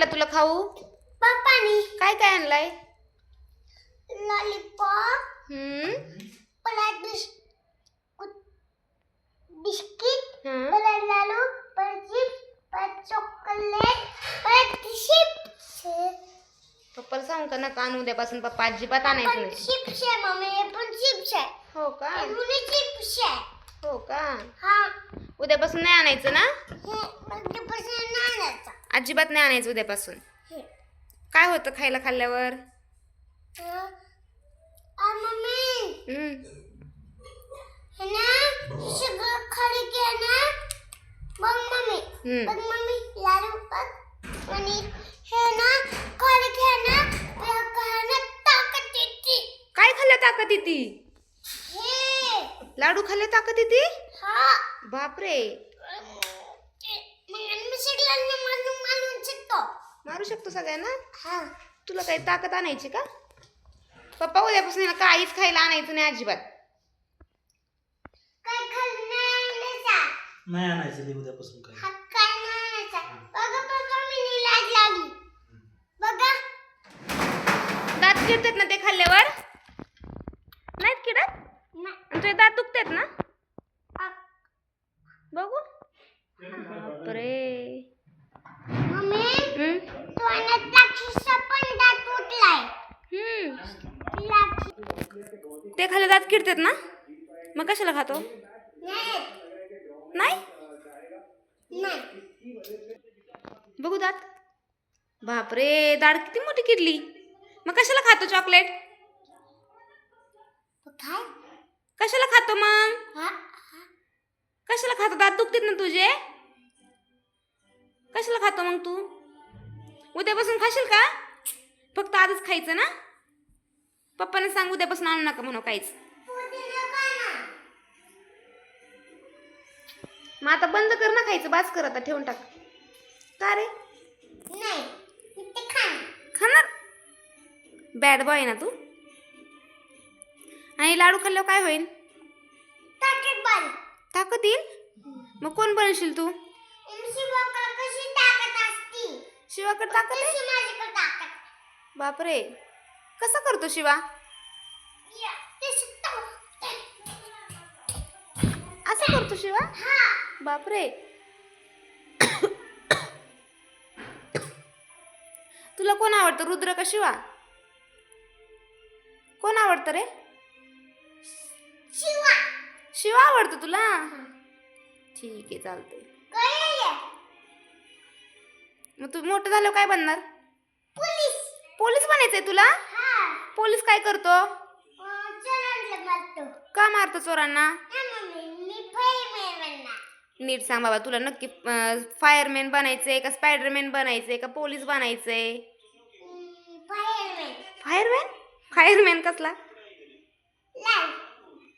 आणलं तुला खाऊ? पप्पानी. काय काय आणलाय? लॉलीपॉप. हम्म. परत बिस बिस्किट. हं. परत लाडू. परत चिप्स. परत चॉकलेट. परत चिप्स. पप्पाला सांगू का? नका आणू उद्यापासून. पप्पा अजिबात आणायचं नाही. चिप्स आहे मम्मी. पण चिप्स आहे. हो का? चिप्स आहे. हो का? हा. उद्यापासून नाही आणायचं ना? अजिबात नाही आणायचं उद्यापासून. काय होतं खायला खाल्ल्यावर? हं. हे हे काय खाल्लं ताकद येते हे. लाडू खाल्ले ताकद येते हा. बापरे मग मी सगळ्यांना मारून मारून शिकतो मारू शकतो सगळ्यांना? हा. तुला काही ताकद आणायची का? पप्पा उद्यापासून काहीच खायला आणायचं नाही अजिबात. काय खाल्लं नाही आणायचा? नाही आणायचं ते उद्यापासून काय हा काय नाही आणायचा? बघा बघा मी लाज लागली बघा. दात किडतात ना ते खाल्ल्यावर? नाहीत किडत तुझे दात दुखतात ना आ, बघू बापरे मम्मी हम्म. तो द्राक्षीचा पण दात तुटलाय हम्म. द्राक्ष ते खाल्ले दात किडतात ना? मग कशाला खातो? नाही? नाही बघू दात. बापरे दाढ किती मोठी किडली. मग कशाला खातो चॉकलेट कशाला खातो मग? कशाला खातो? दात दुखतात ना तुझे? कशाला खातो मग तू? उद्यापासून खाशील का? फक्त आजच खायचं ना? पप्पाने सांग उद्यापासून आणू नका म्हणू काहीच. मग आता बंद कर ना खायचं बास कर आता ठेवून टाक. का रे? नाही मी ते खाणार? खाणार बॅड बॉय ना तू? आणि लाडू खाल्ल्यावर काय होईल? ताकद बाल ताकद येईल? मग कोण बनशील तू? शिवाकडे कशी ताकद असती? शिवाकडे ताकद आहे? तशी माझ्याकडे ताकद. बापरे. कसा करतो शिवा? या, ते शिकतो. असा करतो शिवा? हा. बापरे. तुला कोण आवडतं? रुद्र का शिवा? कोण आवडतं रे? शिवा. शिवा आवडतं तुला? ठीक आहे चालतंय. कळलं मग तू मोठं झाल्यावर काय बनणार? पोलीस. पोलीस बनायचंय तुला? हा. पोलीस काय करतो? का मारतो चोरांना हा मम्मी मी फायरमॅन बनणार नीट सांग बाबा तुला नक्की फायरमॅन बनायचंय का स्पायडरमॅन बनायचंय का पोलीस बनायचंय? फायरमॅन फायरमॅन फायरमॅन कसला?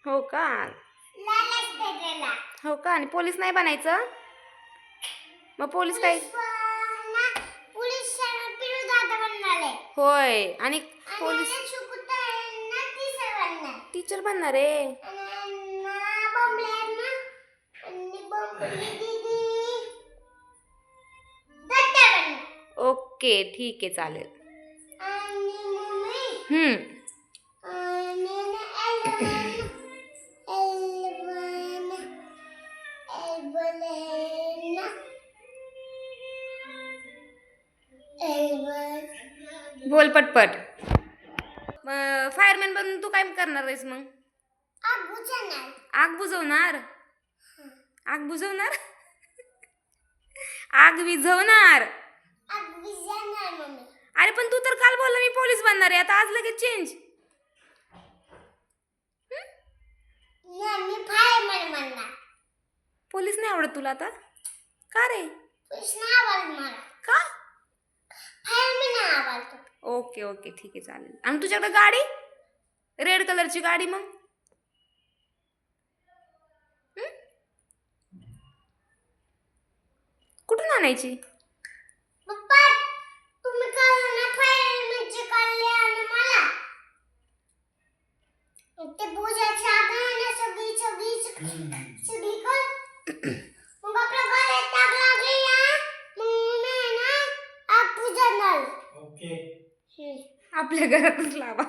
हो का? हो का? आणि पोलीस नाही बनायचं? मग पोलीस काय? होय. आणि पोलीस टीचर बनणार आहे आणि ना बॉम्बलेअर ना आणि बॉम्बली दीदी दत्ता बनणार ओके ठीक आहे चालेल. बोल पटपट. फायरमॅन बनून तू काय करणार आहेस मग? आग बुजवणार? आग बुजवणार? आग विझवणार? आगू जाणार मम्मी. अरे पण तू तर काल बोलला मी पोलीस बनणार आहे. आता आज लगेच चेंज पोलीस नाही आवडत तुला आता? का रे? का? ओके ओके ठीक आहे चालेल. आणि तुझ्याकडे गाडी? रेड कलरची गाडी मग हं? कुठून आणायची पप्पा तुम्ही काय ना फायरमॅनचे काढले आणि मला ते पूजाच्या आधाराने सगळी सगळी सगळी कर मग आपल्या घरात आग लागली ना मग मी ना आग पूजा ओके हे. आपल्या घरातच लावा.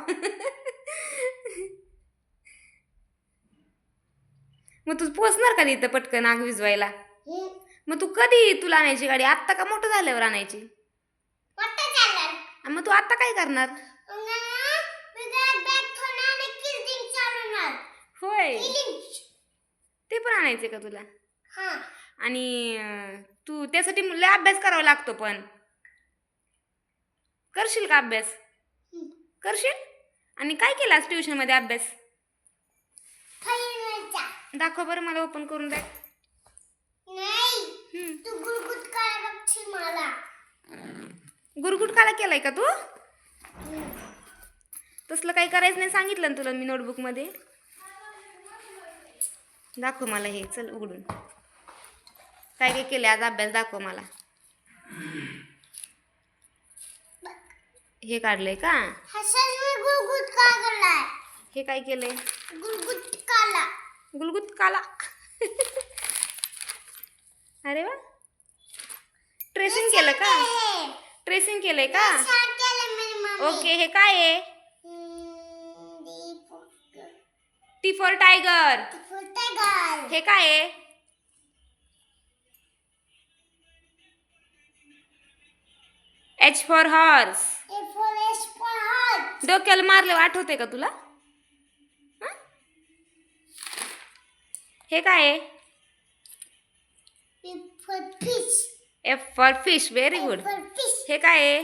मग तू पोचणार का तिथं पटकन आग विजवायला हे मग तू कधी तुला आणायची गाडी? आत्ता का मोठं झाल्यावर आणायची? मोठं झालं आणि मग तू आता काय करणार? होय. ते पण आणायचे का तुला? आणि तू त्यासाठी लय अभ्यास करावा लागतो पण. करशील का अभ्यास? करशील? आणि काय केलं आज ट्युशनमध्ये अभ्यास दाखव बरं मला ओपन करून द्या हम्म. गुरगुट काला केलाय का तू? तसलं काही करायचं नाही सांगितलं ना तुला मी नोटबुकमध्ये दाखव मला हे चल उघडून. काय काय केले आज अभ्यास दाखव मला. हे काढलंय का? हे काय केलंय? गुलगुत काला. अरे वा. ट्रेसिंग केलं का? ट्रेसिंग केलंय का? ओके हे काय आहे? टी फॉर टायगर हे काय आहे? एच फॉर हॉर्स डोक्याला मारलं आठवते का तुला? हं? हे काय आहे? Fish. F for fish very good For fish. हे काय आहे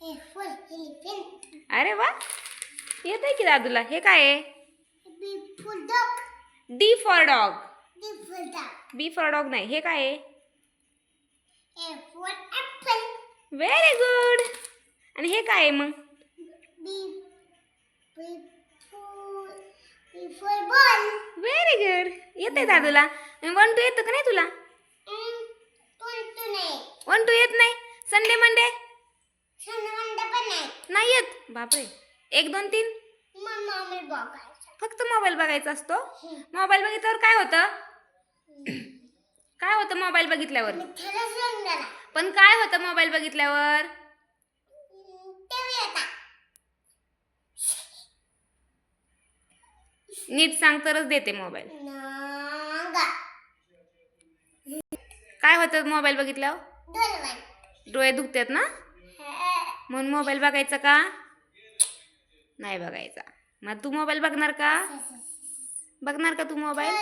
A for elephant. अरे वा येत आहे की दादूला हे काय आहे B for dog. D for dog D for dog. B for dog नाही हे काय आहे A for apple. Very good आणि हे काय आहे मग B, B for B for ball. Very good येत आहे दादूला वन टू येतं का नाही तुला Mm, कोणतं नाही वन टू येत नाही संडे मंडे सनवंड पण नाही नाही येत बापरे. एक दोन तीन? फक्त मोबाईल बघायचा असतो? मोबाईल बघितल्यावर काय होतं? काय होतं मोबाईल बघितल्यावर? पण काय होतं मोबाईल बघितल्यावर? नीट सांग तरच देते मोबाईल. काय होतं मोबाईल बघितल्यावर? डोळे दुखतात ना? म्हणून मोबाईल बघायचा का? नाही बघायचा. मग तू मोबाईल बघणार का? बघणार का तू मोबाईल